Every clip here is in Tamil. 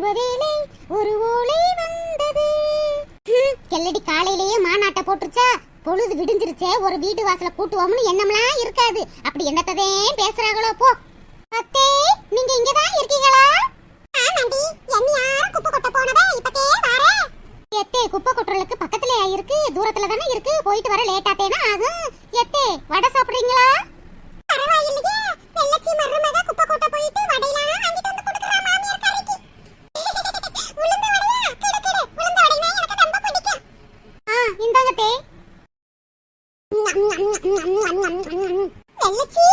சுபவேளை ஒரு ஓலை வந்தது. கெல்லடி காலையிலேயே மாநாட்டை போட்டுருச்சா? பொழுது விடிஞ்சிருச்சே ஒரு வீட்டு வாசல கூட்டுவோம்னு எண்ணம்லாம் இருக்காது. அப்படி என்னத்ததே பேசுறாங்களோ போ. அத்தே நீங்க இங்கதான் இருக்கீங்களா? ஆமாண்டி குப்பை கொட்ட போனவே இப்பதே எத்தே குப்பை கொட்டுறதுக்கு பக்கத்துல இருக்கு தூரத்துல தானே இருக்கு போயிட்டு வர லேட்டாத்தேனா ஆகும் எத்தே வடை சாப்பிடுறீங்களா? பரவாயில்லையே வெள்ளச்சி மருமக குப்பை கொட்ட போயிட்டு வடையெல்லாம் வாங்கிட்டு வந்து கொடுக்குறா மாமியார் கறிக்கு உளுந்த வடையா கிடு கிடு உளுந்த வடைனா எனக்கு ரொம்ப பிடிக்கும் ஆ இந்தாங்க தே. வெள்ளச்சி!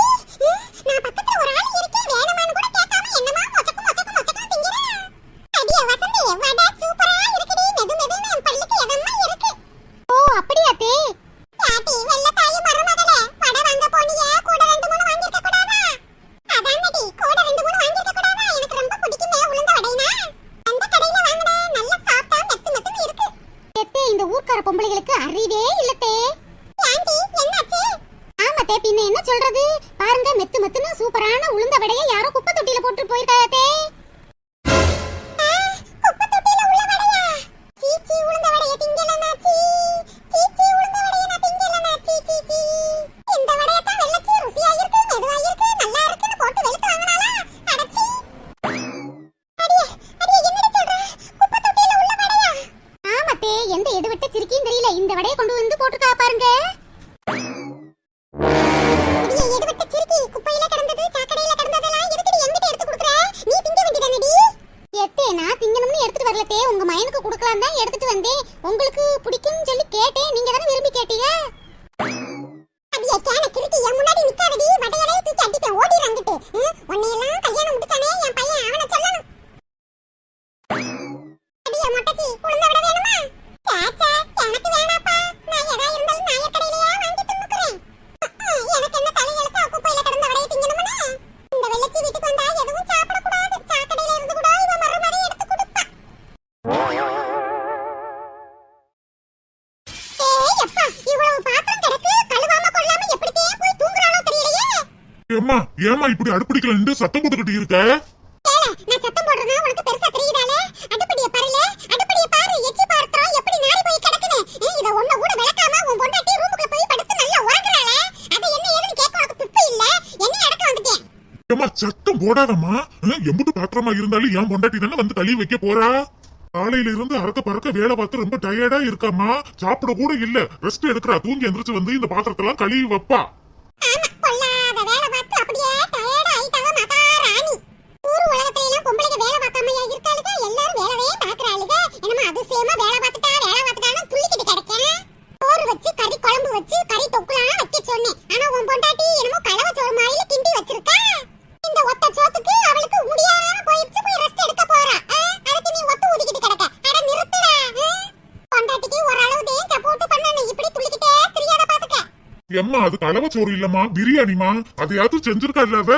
ஏம்மா இப்படி அடுப்படிக்கல நின்று சத்தம் போட்டுக்கிட்டு இருக்க நான் சத்தம் போடுறதா உனக்கு பெருசா தெரியுதாலே? அடுப்படிய பாருல அடுப்படிய பாரு எச்சி பாத்திரம் எப்படி நாரி போய் கிடக்குது? ஏய், இத ஒண்ணு கூட விளக்காம உன் பொண்டாட்டி ரூமுக்குள்ள போய் படுத்து நல்லா உறங்குறாளே? அது என்ன ஏதுன்னு கேட்க உனக்கு துப்பு இல்ல? என்ன அடக்க வந்துட்டேன். ஏம்மா சத்தம் போடாதம்மா. எம்புட்டு பாத்திரமா இருந்தாலும் என் பொண்டாட்டி தானே வந்து கழுவி வைக்க போறா? காலையில இருந்து அறக்க பறக்க வேலை பார்த்து ரொம்ப டயர்டா இருக்காம்மா. சாப்பிட கூட இல்ல. ரெஸ்ட் எடுக்கிறா. தூங்கி எந்திரிச்சு வந்து இந்த பாத்திரத்தெல்லாம் கழுவி வைப்பா. பொண்டாட்டிக்கு ஓரளவு தேஞ்ச போட்டு பண்ணு இப்படி துள்ளிக்கிட்டே எம்மா அது கலவச்சோறு இல்லம்மா பிரியாணிமா அதையாவது செஞ்சிருக்கா இல்ல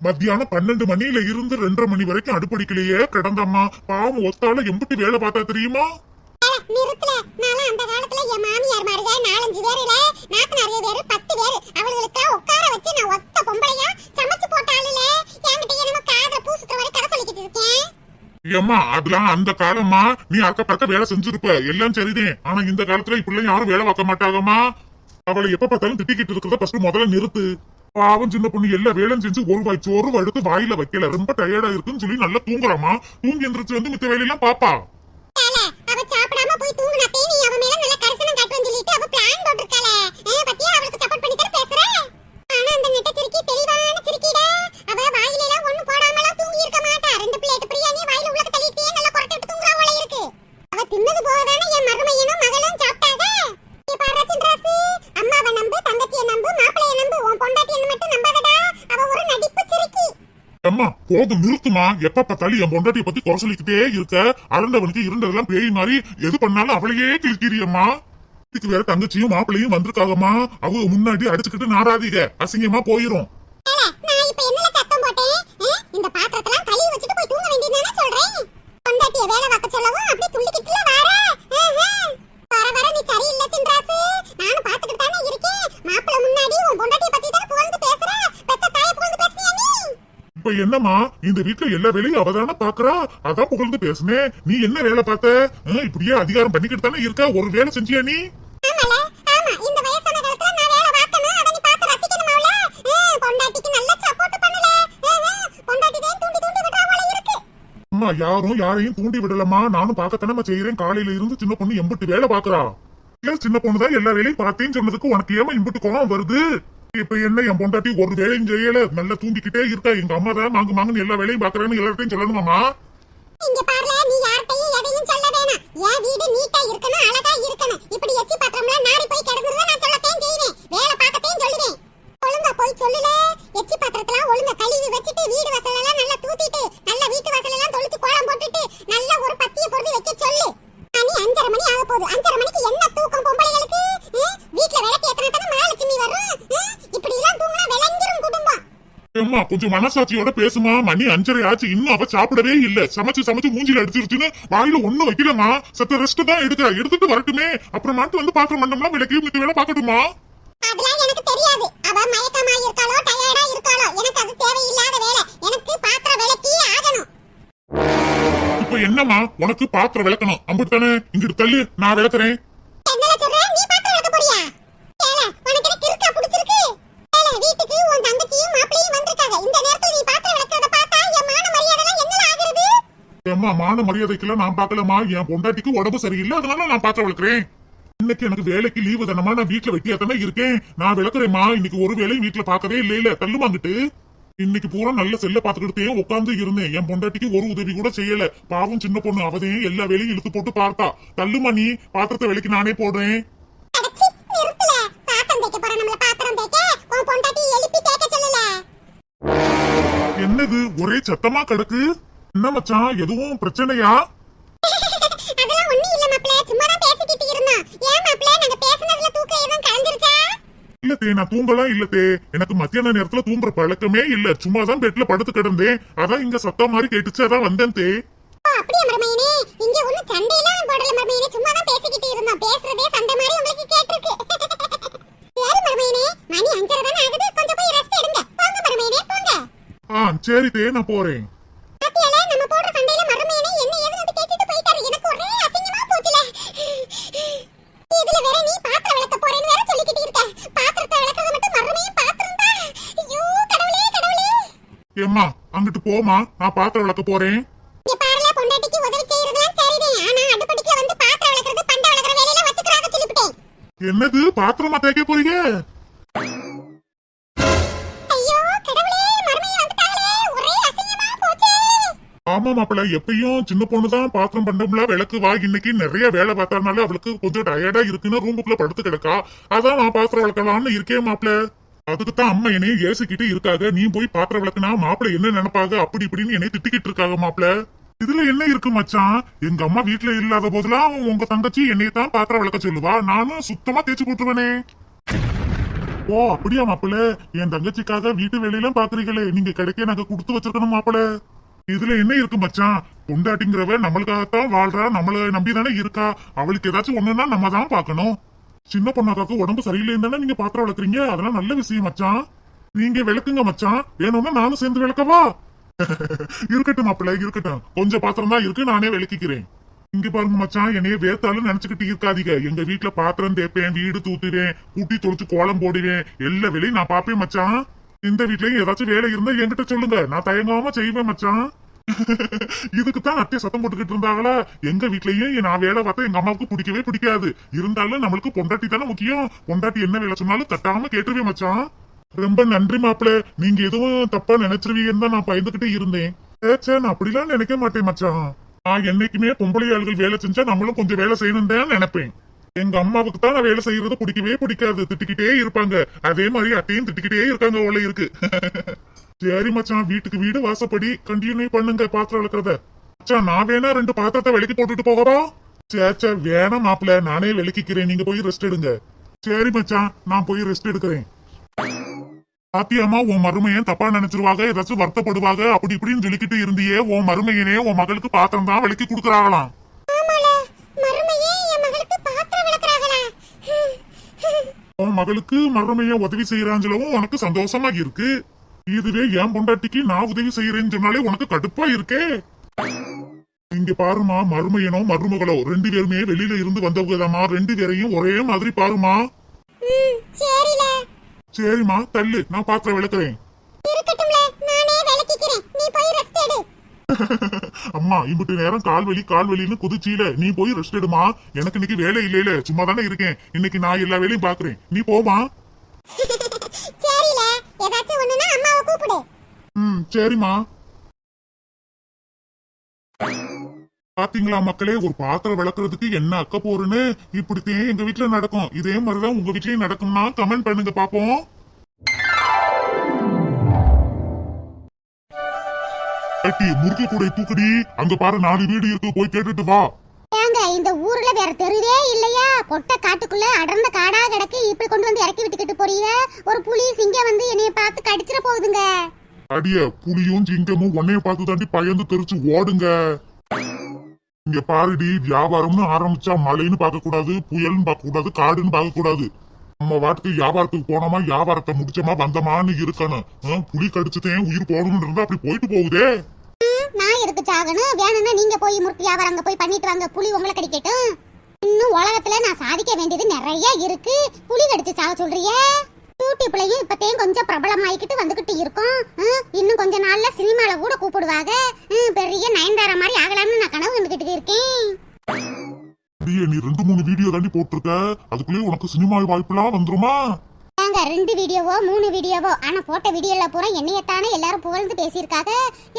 மத்தியானம் பன்னெண்டு மணியில இருந்து ரெண்டரை மணி வரைக்கும் அடுப்படிக்கலையே கிடந்தம்மா. பாவம் ஒத்தால எம்புட்டு வேலை பார்த்தா தெரியுமா? ஏம்மா அதெல்லாம் அந்த காலம்மா. நீ அக்க பக்க வேலை செஞ்சிருப்ப. எல்லாம் சரிதேன் ஆனா இந்த காலத்துல இப்படிலாம் யாரும் வேலை பார்க்க மாட்டாங்கம்மா. அவளை எப்ப பார்த்தாலும் திட்டிக்கிட்டு இருக்கிறத ஃபர்ஸ்ட் முதல்ல நிறுத்து. பாவம் சின்ன பொண்ணு எல்லா வேலையும் செஞ்சு ஒரு வாய் சோறு எடுத்து வாயில வைக்கல. ரொம்ப டயர்டா இருக்குன்னு சொல்லி நல்லா தூங்குறாமா தூங்கி எந்திரிச்சு வந்து மித்த வேலையெல்லாம் பாப்பா. அவ சாப்பிடாம போய் தூங்குனாத்தே நீ அவ மேல நல்ல கரிசனம் காட்டுவேன்னு சொல்லிட்டு அவ பிளான் போட்டிருக்காள. ஏ பத்தியா? அவளுக்கு சப்போர்ட் பண்ணி தர பேசுற. ஆனா அந்த நெட்டச்சரிக்கை தெளிவா போது நிறுத்துமா? எப்ப பார்த்தாலும் என் பொண்டாட்டிய பத்தி குறை சொல்லிக்கிட்டே இருக்க. அரண்டவனுக்கு இருண்டதெல்லாம் பேய் மாதிரி. எது பண்ணாலும் அவளையே கிழிக்கிறியம்மா இதுக்கு வேற தங்கச்சியும் மாப்பிள்ளையும் வந்திருக்காகம்மா. அவங்க முன்னாடி அடிச்சுக்கிட்டு நாராதீங்க. அசிங்கமா போயிரும். வேலை பார்க்க சொல்லவும் அப்படி துள்ளிக்கிட்டுல வார. வர வர நீ சரியில்லை தின்றாசு இப்ப என்னம்மா? இந்த வீட்ல எல்லா வேலையும் அவதானே பாக்குறா? அதான் புகழ்ந்து பேசுனேன் நீ என்ன வேலை பார்த்த? இப்படியே அதிகாரம் பண்ணிக்கிட்டு தானே இருக்க? ஒரு வேலை செஞ்சியா நீ? யாரும் யாரையும் தூண்டி விடலம்மா. நானும் பார்க்கத்தானே செய்யறேன் காலையில இருந்து சின்ன பொண்ணு எம்பிட்டு வேலை பாக்குறா சின்ன பொண்ணு தான் எல்லா வேலையும் பார்த்தேன்னு சொன்னதுக்கு உனக்கு ஏமா இம்பிட்டு கோவம் வருது? இப்ப என்ன என் பொண்டாட்டி ஒரு வேலையும் செய்யல? நல்லா தூங்கிக்கிட்டே இருக்கா. எங்க அம்மா தான் மாங்கு மாங்குன்னு எல்லா வேலையும் பாக்குறேன்னு எல்லார்ட்டையும் சொல்லணுமாமா இங்க பாருல நீ யார்கிட்டயும் எதையும் சொல்ல வேணாம். என் வீடு நீட்டா இருக்கணும் அழகா இருக்கணும் ஏம்மா கொஞ்சம் மனசாட்சியோட பேசுமா? மணி அஞ்சரை ஆச்சு இன்னும் அவ சாப்பிடவே இல்ல. சமைச்சு சமைச்சு மூஞ்சில அடிச்சிருச்சுன்னு வாயில ஒண்ணும் வைக்கலமா சத்த ரெஸ்ட் தான் எடுக்க எடுத்துட்டு வரட்டுமே. அப்புறமாட்டு வந்து பாத்திரம் மண்டம்லாம் விளக்கி மித்த வேலை பாக்கட்டுமா அதெல்லாம் எனக்கு தெரியாது. அவ மயக்கமா இருக்காளோ டயர்டா இருக்காளோ எனக்கு அது தேவையில்லாத வேலை. எனக்கு பாத்திரம் விளக்கியே ஆகணும். இப்ப என்னம்மா? உனக்கு பாத்திரம் விளக்கணும். அம்பிட்டு இங்கிட்டு தள்ளு. நான் விளக்குறேன். என்னல சொல்ற? நீ பாத்திரம் விளக்க போறியா? ஏல உனக்கு என்ன கிறுக்கா பிடிச்சிருக்கு ஏல வீட்டுக்கு உன் தங்கச்சியும் மாப்பிளையும் வந்திருக்காங்க. இந்த நேரத்துல நீ பாத்திரம் விளக்கறத பார்த்தா என் மான மரியாதை எல்லாம் என்னல ஆகுறது? ஏம்மா மான மரியாதைக்கெல்லாம் நான் பார்க்கலமா என் பொண்டாட்டிக்கு உடம்பு சரியில்லை அதனால நான் பாத்திரம் விளக்குறேன். இன்னைக்கு எனக்கு வேலைக்கு லீவு தானமா நான் வீட்டுல வெட்டியா தானே இருக்கேன். நான் விளக்குறேம்மா. இன்னைக்கு ஒரு வேலையும் வீட்டுல பார்க்கவே இல்ல இல்ல. தள்ளுமாங்கிட்டு இன்னைக்கு பூரா நல்ல செல்ல பாத்துக்கிட்டே உட்கார்ந்து இருந்தேன். என் பொண்டாட்டிக்கு ஒரு உதவி கூட செய்யல. பாவம் சின்ன பொண்ணு. அவதையும் எல்லா வேலையும் இழுத்து போட்டு பார்த்தா. தள்ளுமா நீ. பாத்திரத்தை விலைக்கு நானே போடுறேன். தேய்க்க போற நம்மள பாத்திரம் தேய்க்க. உன் பொண்டாட்டி எழுப்பி தேய்க்க சொல்லல. என்னது ஒரே சத்தமா கிடக்கு? என்ன மச்சான் எதுவும் பிரச்சனையா? அதெல்லாம் ஒண்ணும் இல்ல மாப்ள சும்மா தான் பேசிக்கிட்டு இருந்தோம். ஏன் மாப்ள நாங்க பேசுனதுல தூக்கம் எதுவும் கலந்துருச்சா இல்ல தே நான் தூங்கலாம் இல்ல தே. எனக்கு மத்தியான நேரத்துல தூங்குற பழக்கமே இல்ல. சும்மா தான் பெட்ல படுத்து கிடந்தேன். அதான் இங்க சத்தம் மாதிரி கேட்டுச்சு அதான் வந்தேன் தே. அப்படியே மருமையனே இங்க ஒண்ணும் சண்டையெல்லாம் போடல மருமையனே சும்மா தான் பேசிக்கிட்டு இருந்தோம். பேசுறதே சண்டை மாதிரி உங்களுக்கு கேட்டிருக்கு. சரி மருமையனே மணி அஞ்சரை தானே ஆகுது. கொஞ்சம் போய் ரெஸ்ட் எடுங்க. போங்க மருமையனே போங்க. ஆ சரி தே நான் போறேன். பாத்தியால நம்ம போடுற சண்டையில மருமையனே என்ன ஏதுன்னு கேட்டுட்டு போயிட்டாரு? எனக்கு ஒரே அசிங்கமா போச்சுல. இதுல வேற நீ பாத்திரம் விளக்க போறேன்னு வேற சொல்லிக்கிட்டு இருக்க. பாத்திரத்தை விளக்குறது மட்டும் மருமையும் பாத்திரம் தான். ஐயோ கடவுளே கடவுளே. ஏம்மா அங்கிட்டு போமா நான் பாத்திரம் விளக்க போறேன். என்னது பாத்திரமா தேய்க்க போறீங்க? ஆமா மாப்பிள்ள எப்பயும் சின்ன பொண்ணுதான் பாத்திரம் பண்டம்ல விளக்கு வா. இன்னைக்கு நிறைய வேலை பார்த்தனால அவளுக்கு கொஞ்சம் டயர்டா இருக்குன்னு ரூமுக்குள்ள படுத்து கிடக்கா. அதான் நான் பாத்திரம் விளக்கலாம்னு இருக்கேன் மாப்பிள்ள. அதுக்கு தான் அம்மா என்னைய ஏசிக்கிட்டு இருக்காங்க. நீ போய் பாத்திரம் விளக்குனா மாப்பிள்ள என்ன நினைப்பாங்க? அப்படி இப்படின்னு என்னை திட்டிக்கிட்டு இருக்காங்க மாப்பிள்ள. இதுல என்ன இருக்கு மச்சான்? எங்க அம்மா வீட்டுல இல்லாத போதெல்லாம் உங்க தங்கச்சி என்னையத்தான் பாத்திரம் விளக்க சொல்லுவா. நானும் சுத்தமா தேய்ச்சி போட்டுருவேனே. ஓ அப்படியா மாப்பிள்ள? என் தங்கச்சிக்காக வீட்டு வேலையெல்லாம் பாக்குறீங்களே. நீங்க கிடைக்க நாங்க கொடுத்து வச்சிருக்கணும் மாப்பிள்ள. இதுல என்ன இருக்கு மச்சான்? பொண்டாட்டிங்கிறவ நம்மளுக்காகத்தான் வாழ்றா நம்மள நம்பி தானே இருக்கா? அவளுக்கு ஏதாச்சும் ஒண்ணுன்னா நம்ம தான் பாக்கணும் சின்ன பொண்ணாக்காக்கு உடம்பு சரியில்லைன்னு தானே நீங்க பாத்திரம் வளர்க்குறீங்க அதெல்லாம் நல்ல விஷயம் மச்சான். நீங்க விளக்குங்க மச்சான். வேணும்னா நானும் சேர்ந்து விளக்கவா? இருக்கட்டும் மாப்பிள்ள இருக்கட்டும். கொஞ்சம் பாத்திரம் தான் இருக்கு நானே விளக்கிக்கிறேன். இங்க பாருங்க மச்சான் என்னைய வேத்தாலும் நினைச்சுக்கிட்டு இருக்காதீங்க. எங்க வீட்டுல பாத்திரம் தேய்ப்பேன் வீடு தூத்துவேன் கூட்டி தொலைச்சு கோலம் போடுவேன். எல்லா வேலையும் நான் பாப்பேன் மச்சான். இந்த வீட்லயும் ஏதாச்சும் வேலை இருந்தா என்கிட்ட சொல்லுங்க. நான் தயங்காம செய்வேன் மச்சான். இதுக்குத்தான் அத்தை சத்தம் போட்டுக்கிட்டு இருந்தாங்களா? எங்க வீட்லயும் நான் வேலை பார்த்தா எங்க அம்மாவுக்கு பிடிக்கவே பிடிக்காது. இருந்தாலும் நம்மளுக்கு பொண்டாட்டி தானே முக்கியம். பொண்டாட்டி என்ன வேலை சொன்னாலும் தட்டாம கேட்டுருவேன் மச்சான். ரொம்ப நன்றி மாப்பிள. நீங்க எதுவும் தப்பா நினைச்சிருவீங்கன்னு தான் நான் பயந்துகிட்டே இருந்தேன். ஏச்சே நான் அப்படிலாம் நினைக்க மாட்டேன் மச்சான். நான் என்னைக்குமே பொம்பளை ஆளுகள் வேலை செஞ்சா நம்மளும் கொஞ்சம் வேலை செய்யணும் தான் நினைப்பேன். எங்க அம்மாவுக்கு தான் நான் வேலை செய்யறது பிடிக்கவே பிடிக்காது. திட்டிக்கிட்டே இருப்பாங்க. அதே மாதிரி அத்தையும் திட்டிக்கிட்டே இருக்காங்க உள்ள இருக்கு. சரி மச்சான் வீட்டுக்கு வீடு வாசப்படி கண்டினியூ பண்ணுங்க பாத்திரம் விளக்குறத மச்சான் நான் வேணா ரெண்டு பாத்திரத்தை விலைக்கு போட்டுட்டு போகவா? சே சே வேணாம் மாப்பிள. நானே விளக்கிக்கிறேன். நீங்க போய் ரெஸ்ட் எடுங்க. சரி மச்சான் நான் போய் ரெஸ்ட் எடுக்கிறேன். பாத்தியாமா உன் மருமையன் தப்பா நினைச்சிருவாங்க ஏதாச்சும் வருத்தப்படுவாங்க அப்படி இப்படின்னு சொல்லிக்கிட்டு இருந்தியே உன் மருமையனே உன் மகளுக்கு பாத்திரம் தான் விலைக்கு கொடுக்குறாங்களாம். உன் மகளுக்கு மருமைய உதவி செய்யறாஞ்சலவும் உனக்கு சந்தோஷமா இருக்கு. இதுவே என் பொண்டாட்டிக்கு நான் உதவி செய்யறேன்னு சொன்னாலே உனக்கு கடுப்பா இருக்கே. இங்க பாருமா மருமையனோ மருமகளோ ரெண்டு பேருமே வெளியில இருந்து வந்தவங்கதாம்மா. ரெண்டு பேரையும் ஒரே மாதிரி பாருமா. ம் சரில. சரிம்மா தள்ளு. நான் பாத்திரம் விளக்குறேன். அம்மா இம்பிட்டு நேரம் கால் வலி கால் வலின்னு குதிச்சீல. நீ போய் ரெஸ்ட் எடுமா. எனக்கு இன்னைக்கு வேலை இல்லையில. சும்மா தானே இருக்கேன். இன்னைக்கு நான் எல்லா வேலையும் பாக்குறேன். நீ போமா. ம் சரிம்மா. பாத்தீங்களா மக்களே? ஒரு பாத்திரம் விளக்குறதுக்கு என்ன அக்க போறேன்னு? இப்படித்தான் எங்க வீட்ல நடக்கும். இதே மாதிரிதான் உங்க வீட்லயும் நடக்கும்னா கமெண்ட் பண்ணுங்க பாப்போம். ஏட்டி, முறுக்கு கூடை தூக்குடி. அங்க பாரு நாலு வீடு இருக்கு. போய் கேட்டுட்டு வா. ஏங்க இந்த ஊர்ல வேற தெருவே இல்லையா? பொட்ட காட்டுக்குள்ள அடர்ந்த காடா கிடக்கு. இப்படி கொண்டு வந்து இறக்கி விட்டுக்கிட்டு போறீங்க. ஒரு புலி சிங்கம் வந்து என்னைய பார்த்து கடிச்சிட போகுதுங்க. அடிய புலியும் சிங்கமும் உன்னைய பார்த்து தாண்டி பயந்து தெரிச்சு ஓடுங்க. இங்க பாருடி வியாபாரம்னு ஆரம்பிச்சா மழைன்னு பார்க்க கூடாது புயல்னு பார்க்க கூடாது காடுன்னு பார்க்க கூடாது நம்ம வாட்டுக்கு வியாபாரத்துக்கு போனோமா வியாபாரத்தை முடிச்சோமா வந்தமான்னு இருக்கணும். புளி புலி கடிச்சுட்டேன் உயிர் போகணும்னு இருந்தா அப்படி போயிட்டு போகுதே. நான் எதுக்கு சாகணும்? வேணும்னா நீங்க போய் முறுக்கு வியாபாரம் அங்க போய் பண்ணிட்டு வாங்க. புலி உங்களை கடிக்கட்டும். இன்னும் உலகத்துல நான் சாதிக்க வேண்டியது நிறைய இருக்கு. புலி கடிச்சு சாக சொல்றியே? யூடியூப்லயும் இப்பத்தையும் கொஞ்சம் பிரபலமாயிக்கிட்டு வந்துகிட்டு இருக்கோம். இன்னும் கொஞ்ச நாள்ல சினிமால கூட கூப்பிடுவாங்க பெரிய நயன்தாரா மாதிரி ஆகலாம்னு நான் கனவு கண்டுகிட்டு இருக்கேன். நீ ரெண்டு மூணு வீடியோ தாண்டி போட்டிருக்க. அதுக்குள்ளேயே உனக்கு சினிமா வாய்ப்புலாம் வந்துருமா? நாங்க ரெண்டு வீடியோவோ மூணு வீடியோவோ? ஆனா போட்ட வீடியோல பூரா என்னையத்தானே எல்லாரும் புகழ்ந்து பேசியிருக்காங்க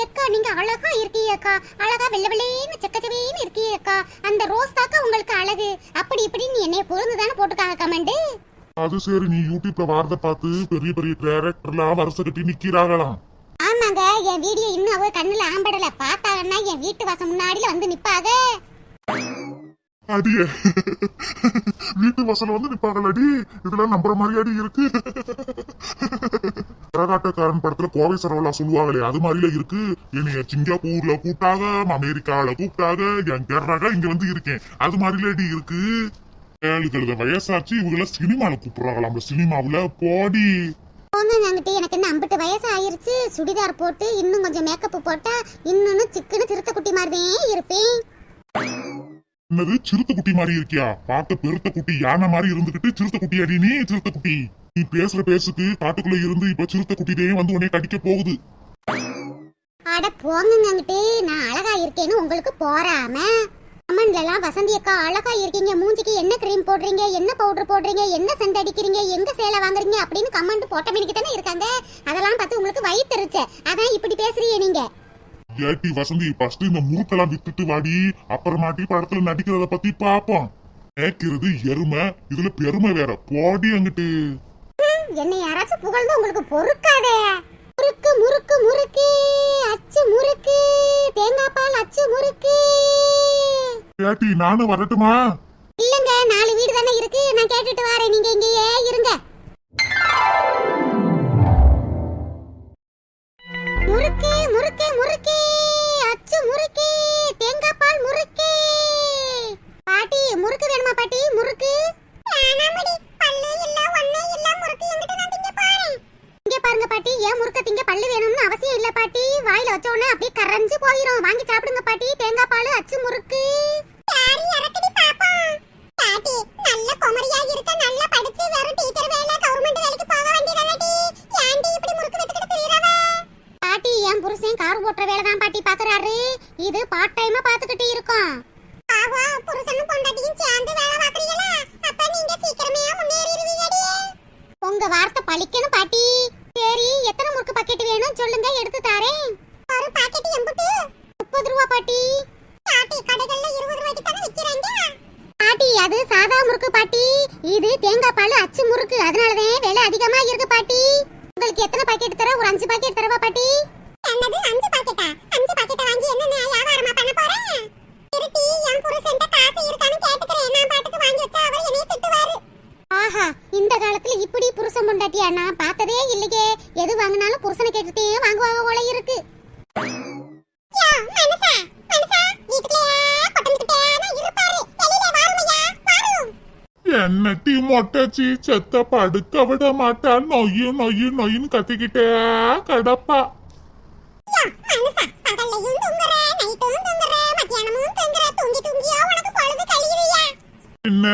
எக்கா நீங்க அழகா இருக்கீங்கக்கா அழகா வெள்ளை வெள்ளைன்னு செக்கச்சவேன்னு இருக்கீங்கக்கா அந்த ரோஸ் தாக்கா உங்களுக்கு அழகு. அப்படி இப்படின்னு என்னைய புகழ்ந்து தானே போட்டுருக்காங்க கமெண்ட்? அது சரி நீ யூடியூப்ல வாரத பார்த்து பெரிய பெரிய கேரக்டர்லாம் வருஷ கட்டி நிக்கிறாங்களாம். ஆமாங்க என் வீடியோ இன்னும் அவ கண்ணுல ஆம்படல. பார்த்தாங்கன்னா என் வீட்டு வாசம் முன்னாடில வந்து நிப்பாக அடியே. வீட்டு வாசல்ல வந்து நிப்பாங்களடி? இதெல்லாம் நம்புற மாதிரி அடி இருக்கு. கரகாட்டக்காரன் படத்துல கோவை சரவலா சொல்லுவாங்களே அது மாதிரில இருக்கு. என்னைய சிங்கப்பூர்ல கூப்பிட்டாங்க அமெரிக்கால கூப்பிட்டாங்க என் கேரளாக இங்க வந்து இருக்கேன். அது மாதிரில அடி இருக்கு. ஏழு கழுத வயசாச்சு இவங்கள சினிமால கூப்பிடுறாங்களாம் அந்த சினிமாவுல போடி. அங்கிட்டு எனக்கு என்ன அம்பிட்டு வயசு ஆயிருச்சு சுடிதார் போட்டு இன்னும் கொஞ்சம் மேக்கப் போட்டா இன்னும் சிக்கனு சிறுத்தை குட்டி மாதிரியே இருப்பேன். என்னது? சிறுத்தை குட்டி மாதிரி இருக்கியா? பார்க்க பெருத்த குட்டி யானை மாதிரி இருந்துகிட்டு சிறுத்தை குட்டி அடி நீ சிறுத்தை குட்டி. நீ பேசுற பேசுக்கு காட்டுக்குள்ள இருந்து இப்ப சிறுத்தை குட்டியே வந்து உன்னைய கடிக்க போகுது. அட போங்க நான் அழகா இருக்கேன்னு உங்களுக்கு போறாம. கமெண்ட்ல எல்லாம் வசந்தி அக்கா அழகா இருக்கீங்க. மூஞ்சிக்கு என்ன கிரீம் போடுறீங்க? என்ன பவுடர் போடுறீங்க? என்ன சென்ட் அடிக்கிறீங்க? எங்க சேலை வாங்குறீங்க? அப்படின்னு கமெண்ட் போட்ட மணிக்கு தானே இருக்காங்க. அதெல்லாம் பார்த்து உங்களுக்கு வயிற்றுருச்சு அதான் இப்படி பேசுறீங்க நீங்க. ஏட்டி வசந்தி ஃபர்ஸ்ட் இந்த முறுக்கெல்லாம் வித்துட்டு வாடி. அப்புறமாட்டி படத்துல நடிக்கிறத பத்தி பாப்போம். கேட்கிறது எருமை. இதுல பெருமை வேற. போடி அங்கிட்டு. என்னை யாராச்சும் புகழ்ந்து உங்களுக்கு பொறுக்காதே. முறுக்கு முறுக்கு முறுக்கு. அச்சு முறுக்கு. தேங்காய் பால் அச்சு முறுக்கு. ஏட்டி நானும் வரட்டுமா? இல்லங்க நாலு வீடு தானே இருக்கு. நான் கேட்டுட்டு வரேன். நீங்க இங்கேயே இருங்க. முறுக்கு முறுக்கு முறுக்கு. அச்சு முறுக்கு. தேங்காய் பால் முறுக்கு. பாட்டி முறுக்கு வேணுமா பாட்டி? முறுக்கு? இங்க பாருங்க பாட்டி. ஏன் முறுக்க திங்க பல்லு வேணும்னு அவசியம் இல்ல பாட்டி. வாயில வச்ச உடனே அப்படியே கரைஞ்சு போயிரும். வாங்கி சாப்பிடுங்க பாட்டி. தேங்காய் பால் அச்சு முறுக்கு. புருஷன் கார் ஓட்டுற வேலை தான் பாட்டி பாக்குறாரு. இது பார்ட் டைமா பாத்துக்கிட்டு இருக்கோம் ஆவா புருஷனும் பொண்டாட்டியும் சேர்ந்து வேலை பாக்குறீங்களா அப்ப நீங்க சீக்கிரமே முன்னேறிடுவீங்கடி. உங்க வார்த்தை பழிக்கணும் பாட்டி. சரி எத்தனை முறுக்கு பாக்கெட் வேணும் சொல்லுங்க எடுத்து தாரேன். ஒரு பாக்கெட் எம்புட்டு. முப்பது ரூபா பாட்டி. பாட்டி அது சாதா முறுக்கு பாட்டி. இது தேங்காய் பால் அச்சு முறுக்கு. அதனாலதான் விலை அதிகமா இருக்கு பாட்டி. உங்களுக்கு எத்தனை பாக்கெட் தர ஒரு அஞ்சு பாக்கெட் தரவா பாட்டி? என்னது? அஞ்சு பாக்கெட்டா அஞ்சு பாக்கெட்டை வாங்கி என்ன வியாபாரமா பண்ண போறேன் திருட்டி என் புருஷன்ட்ட காசு இருக்கான்னு கேட்டுக்கிறேன். நான் பாட்டுக்கு வாங்கி வச்சா அவர் என்னைய திட்டுவாரு. ஆஹா இந்த காலத்துல இப்படி புருஷன் பொண்டாட்டியா? நான் பார்த்ததே இல்லையே. எது வாங்கினாலும் புருஷனை கேட்டுட்டே வாங்குவாங்க போல இருக்கு. என்னட்டி மொட்டச்சி? செத்த படுக்க விட மாட்டா. நொய்யு நொய்யு நொய்யுன்னு கத்திக்கிட்டே கடப்பா. என்ன?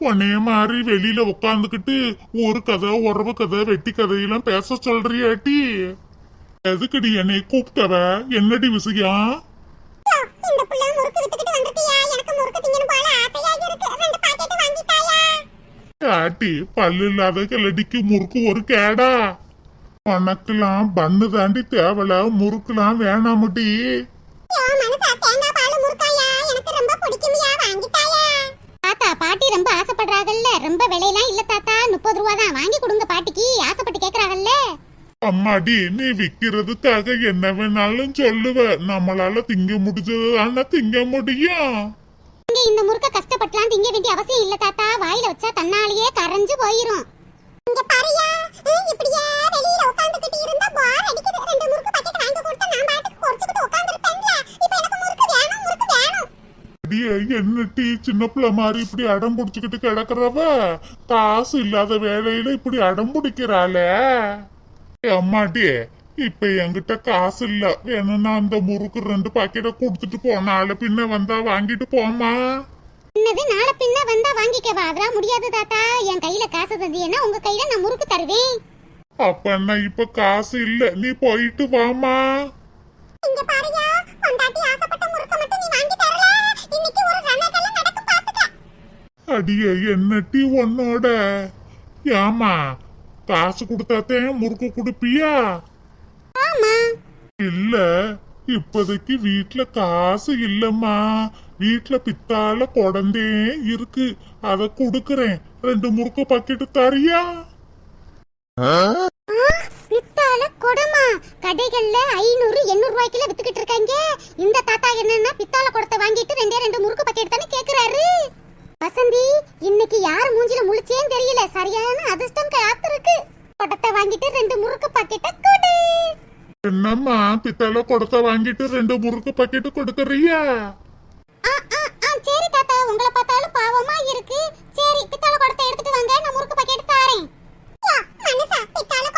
உன்னைய மாதிரி வெளியில உட்காந்துக்கிட்டு ஒரு கதை உறவு கதை வெட்டி கதையெல்லாம் பேச சொல்றியாட்டி எதுக்குடி என்னை கூப்பிட்டவ? என்னடி விசியா ஆட்டி பல்லு இல்லாத கிளடிக்கு முறுக்கு ஒரு கேடா. உனக்கெல்லாம் பண்ணு தாண்டி தேவல முறுக்குலாம் வேணாமுட்டி பிடிக்குமியா வாங்கிட்டாயா? தாத்தா பாட்டி ரொம்ப ஆசைப்படுறாங்கல்ல. ரொம்ப விலையெல்லாம் இல்ல தாத்தா. முப்பது ரூபா தான். வாங்கி கொடுங்க பாட்டிக்கு. ஆசைப்பட்டு கேக்குறாங்கல்ல. அம்மாடி நீ விக்கிறதுக்காக என்ன வேணாலும் சொல்லுவ. நம்மளால திங்க முடிஞ்சதுதானே திங்க முடியும். இங்க இந்த முறுக்க கஷ்டப்பட்டுலாம் திங்க வேண்டிய அவசியம் இல்ல தாத்தா. வாயில வச்சா தன்னாலேயே கரைஞ்சு போயிரும். இங்க பாரியா இப்படியே வெளியில உட்கார்ந்துகிட்டு இருந்தா போர் அடிக்குது. ரெண்டு முறுக்கு பாக்கெட் வாங்கி கொடுத்தா நான் பாட்டுக்கு குறைச்சிட்டு உட்கார்ந்திருப்பேன்ல. இப்போ எனக்கு முறுக்கு வேணும் முறுக்கு வேணும். அடியே என்ன டீ சின்ன பிள்ளை மாதிரி இப்படி அடம் பிடிச்சுக்கிட்டு கிடக்குறவ? காசு இல்லாத வேலையில இப்படி அடம் பிடிக்கிறாளே. அம்மாடி இப்ப என்கிட்ட காசு இல்ல வேணும்னா அந்த முறுக்கு ரெண்டு பாக்கெட்டை கொடுத்துட்டு போனால பின்ன வந்தா வாங்கிட்டு போமா என்னது நாளை பின்ன வந்தா வாங்கிக்கவா? அதெல்லாம் முடியாது தாத்தா. என் கையில காசு தந்தீங்கன்னா உங்க கையில நான் முறுக்கு தருவேன். அப்பன்னா இப்ப காசு இல்ல. நீ போயிட்டு வாமா இங்க பாருயா பொண்டாட்டி ஆசைப்பட்ட முறுக்க மட்டும் நீ வாங்கி தரல. இன்னைக்கு ஒரு ரணகல நடக்க பாத்துக்க. அடியே என்ன டீ உன்னோட? ஏமா காசு கொடுத்தாத்தேன் முறுக்கு கொடுப்பியா? இல்ல இப்போதைக்கு வீட்ல காசு இல்லம்மா. வீட்ல பித்தால குடந்தே இருக்கு. அத குடுக்கறேன். ரெண்டு முறுக்கு பாக்கெட்டு தரியா? பித்தால குடமா? கடைகள்ல ஐநூறு எண்ணூறு ரூபாய்க்குல வித்துக்கிட்டு இருக்காங்க. இந்த தாத்தா என்னன்னா பித்தால குடத்தை வாங்கிட்டு ரெண்டே ரெண்டு முறுக்கு பாக்கெட் தானே கேக்குறாரு? வசந்தி இன்னைக்கு யார் மூஞ்சில முழிச்சேன்னு தெரியல. சரியான அதிர்ஷ்டம் காத்திருக்கு. குடத்தை வாங்கிட்டு ரெண்டு முறுக்கு பாக்கெட்டை கொடு. என்னம்மா பித்தால குடத்தை வாங்கிட்டு ரெண்டு முறுக்கு பாக்கெட்டு கொடுக்கறியா? ஆ, ஆ, ஆ, சரி தாத்தா. உங்களை பார்த்தாலும் பாவமா இருக்கு. சரி பித்தாள குடத்தை எடுத்துட்டு வாங்க. நான் முறுக்கு பாக்கெட் தாரேன். பித்தாள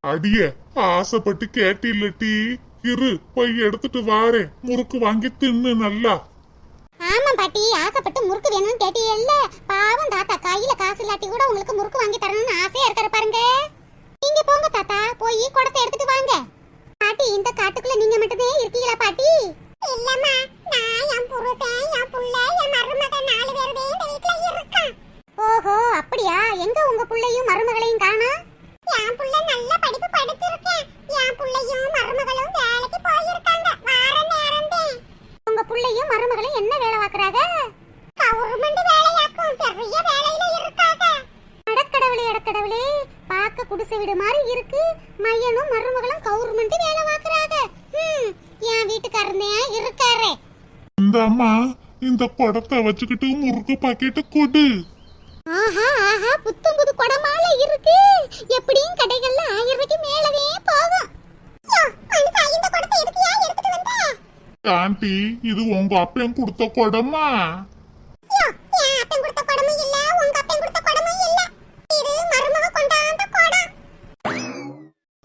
அடிய ஆசைப்பட்டு கேட்டில்லட்டி இரு போய் எடுத்துட்டு வாரேன் முறுக்கு வாங்கி தின்னு நல்லா. ஆமா பாட்டி ஆசைப்பட்டு முறுக்கு வேணும்னு கேட்டீங்கல்ல? பாவம் தாத்தா கையில காசு இல்லாட்டி கூட உங்களுக்கு முறுக்கு வாங்கி தரணும்னு ஆசையா இருக்காரு பாருங்க. நீங்க போங்க தாத்தா போய் குடத்தை எடுத்துட்டு வாங்க. பாட்டி இந்த காட்டுக்குள்ள நீங்க மட்டுமே இருக்கீங்களா பாட்டி? இல்லம்மா நான் என் புருஷன் என் புள்ள என் மருமக நாலு பேருமே இந்த வீட்ல இருக்கோம். ஓஹோ அப்படியா? எங்க உங்க புள்ளையும் மருமகளையும் காணா என் புள்ள நல்ல படிப்பு படிச்சிருக்கேன். என் புள்ளையும் மருமகளும் வேலைக்கு போயிருக்காங்க. வார நேரம் உங்க புள்ளையும் மருமகளும் என்ன வேலை பார்க்கறாங்க? கவர்மெண்ட் வேலையாக்கும். பெரிய வேலையில இருக்காங்க. அடக்கடவுளே அடக்கடவுளே. பார்க்க குடிசை வீடு மாதிரி இருக்கு. மையனும் மருமகளும் கவர்மெண்ட் வேலை பார்க்கறாங்க. ஹம், என் வீட்டுக்காரனே இருக்காரு. இந்த அம்மா இந்த குடத்தை வச்சுக்கிட்டு முறுக்கு பாக்கெட்டு கொடு. ஆஹா ஆஹா புத்தம் புது குடமால இருக்கு. எப்படியும் கடைகள்ல ஆயிரம் ரூபாய்க்கு மேலவே போகும். ஆண்டி இது உங்க அப்பன் கொடுத்த குடமா?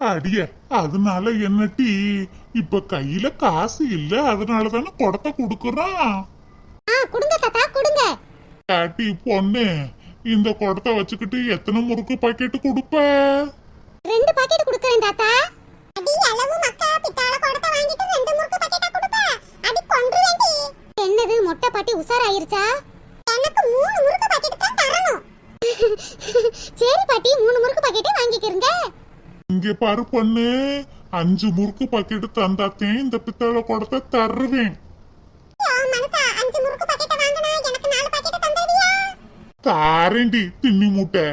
அடிய அதனால என்ன டீ? இப்ப கையில காசு இல்ல அதனால தானே குடத்தை கொடுக்கறோம் ஆ கொடுங்க தாத்தா கொடுங்க. பொண்ணு இந்த குடத்தை வச்சுக்கிட்டு எத்தனை முறுக்கு பாக்கெட்டு கொடுப்ப? ரெண்டு பாக்கெட் கொடுக்கறேன் தாத்தா. அடி அளவு மக்கா. பித்தாள குடத்தை வாங்கிட்டு ரெண்டு முறுக்கு பாக்கெட்டா கொடுப்ப. அடி கொன்றுவேண்டி. என்னது மொட்டை பாட்டி உசாராயிருச்சா எனக்கு மூணு முறுக்கு பாக்கெட் தான் தரணும். சரி பாட்டி மூணு முறுக்கு பாக்கெட்டே வாங்கிக்கிறங்க. இங்க பாரு பொண்ணு. அஞ்சு முறுக்கு பாக்கெட்டு தந்தாத்தேன் இந்த பித்தளை குடத்தை தருவேன். மனசா அஞ்சு முறுக்கு பாக்கெட்டை வாங்கினா எனக்கு நாலு பாக்கெட் தந்தடியா தாரேண்டி தின்னி மூட்டை.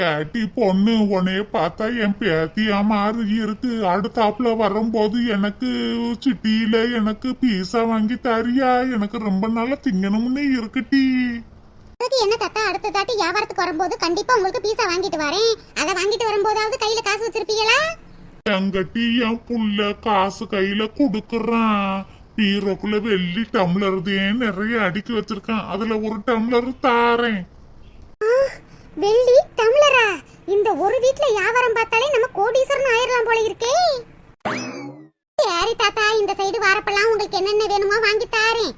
ஏட்டி பொண்ணு உன்னைய பார்த்தா என் பேத்தியா மாதிரி இருக்கு. அடுத்தாப்புல வரும்போது எனக்கு சிட்டியில எனக்கு பீஸா வாங்கி தரியா. எனக்கு ரொம்ப நாளா திங்கணும்னு இருக்குட்டி. என்ன தாத்தா? அடுத்த தாட்டி வியாபாரத்துக்கு வரும்போது கண்டிப்பா உங்களுக்கு பீஸா வாங்கிட்டு வரேன். அதை வாங்கிட்டு வரும்போதாவது கையில காசு வச்சிருப்பீங்களா? எங்கட்டி என் புள்ள காசு கையில கொடுக்கறான். பீரோக்குள்ள வெள்ளி டம்ளர் தேன் நிறைய அடுக்கி வச்சிருக்கான். அதுல ஒரு டம்ளர் தாரேன். வெள்ளி டம்ளரா? இந்த ஒரு வீட்ல வியாபாரம் பார்த்தாலே நம்ம கோடீஸ்வரன் ஆயிரலாம் போல இருக்கே. சரி தாத்தா இந்த சைடு வரப்பெல்லாம் உங்களுக்கு என்னென்ன வேணுமோ வாங்கி தாரேன்.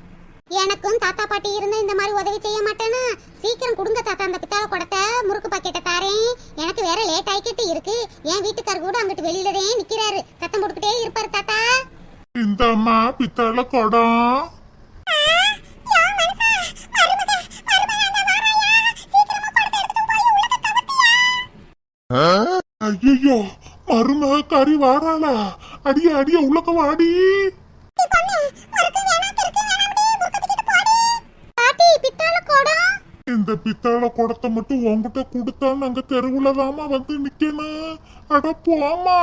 எனக்கும் தாத்தா பாட்டி இருந்தா இந்த மாதிரி உதவி செய்ய மாட்டேனா சீக்கிரம் கொடுங்க தாத்தா அந்த பித்தாள குடத்தை முறுக்கு பாக்கெட்டை தாரேன். எனக்கு வேற லேட் ஆகிக்கிட்டு இருக்கு. என் வீட்டுக்காரர் கூட அங்கிட்டு வெளியில தான் நிக்கிறாரு. சத்தம் போட்டுக்கிட்டே அம்மா பித்தளை குடம் ஐயோ மருமக கறி வாராளா? அடிய அடிய உள்ளக்க வாடி. இந்த பித்தாள இந்த பித்தளை குடத்தை மட்டும் உங்ககிட்ட கொடுத்தா நாங்க தெருவுல தாமா வந்து நிக்கணும். அட போமா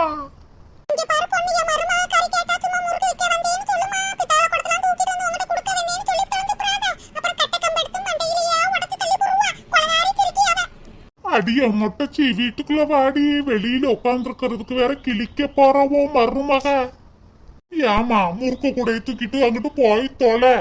அடிய மொட்டச்சி வீட்டுக்குள்ள வாடி வெளியில உட்காந்துருக்கிறதுக்கு வேற கிளிக்க போறவோ மருமக ஏமா முறுக்க கூட தூக்கிட்டு அங்கிட்டு போய் தொலை